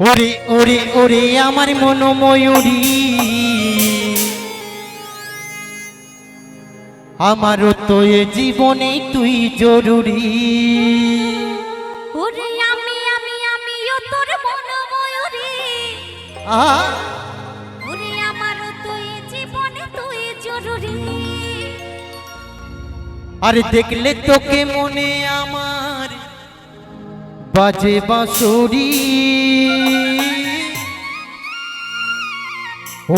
ওরে ওরে ওরে আমার মন ময়ূরী আমারও তো এ জীবনে তুই জরুরি। ওরে আমি আমি আমিও তোর মন ময়ূরী আ আরে দেখলে তোকে মনে আমার বাজে বাঁশুরি।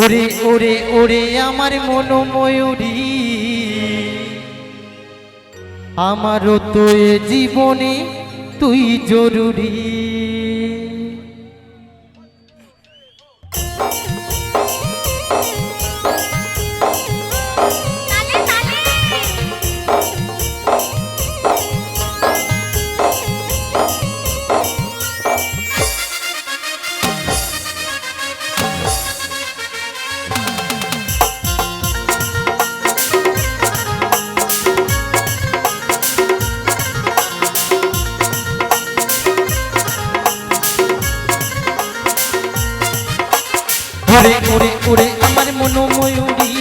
ওরে ওরে ওরে আমার মন ময়ূরী আমারও তো এ জীবনে তুই জরুরি। ওরে ওরে ওরে আমার মন ময়ূরী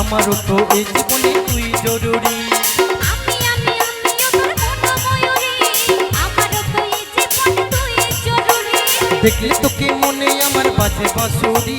আমারও তো মন এ জীবনে তুই জরুরি। দেখলে তোকে মনে আমার বাজে বাঁশুরি।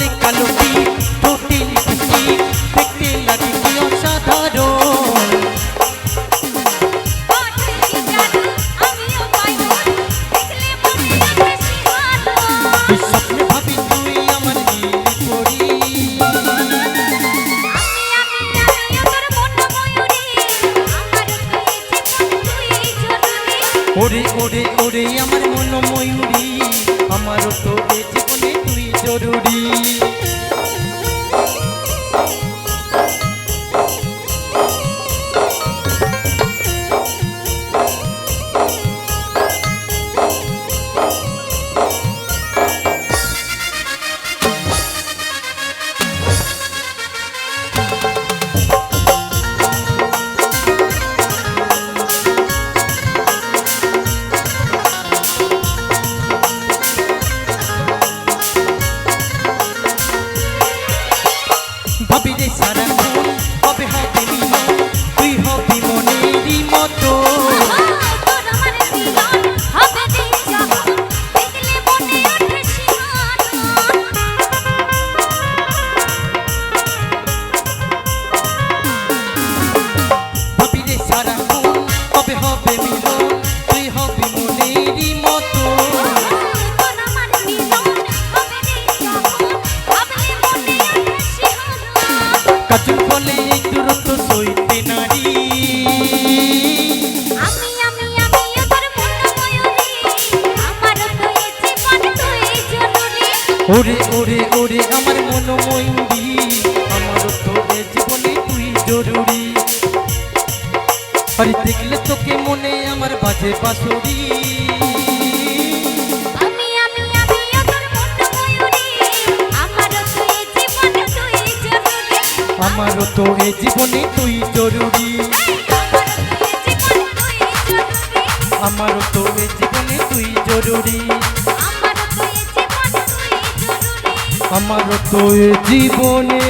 ওরে ওরে ওরে আমার মন ময়ূরী আমারও তো জীবনে তুই জরুরি। তো এ জীবন তুই জরুরি। ওরে ওরে ওরে আমার মন ময়ূরী আমারও তো এ জীবনে তুই জরুরি। আরে দেখলে তোকে মনে আমার বাজে বাঁশুরি। তো এ জীবনে তুই জরুরি। আমার তো এ জীবনে তুই জরুরি। আমার তো এ জীবনে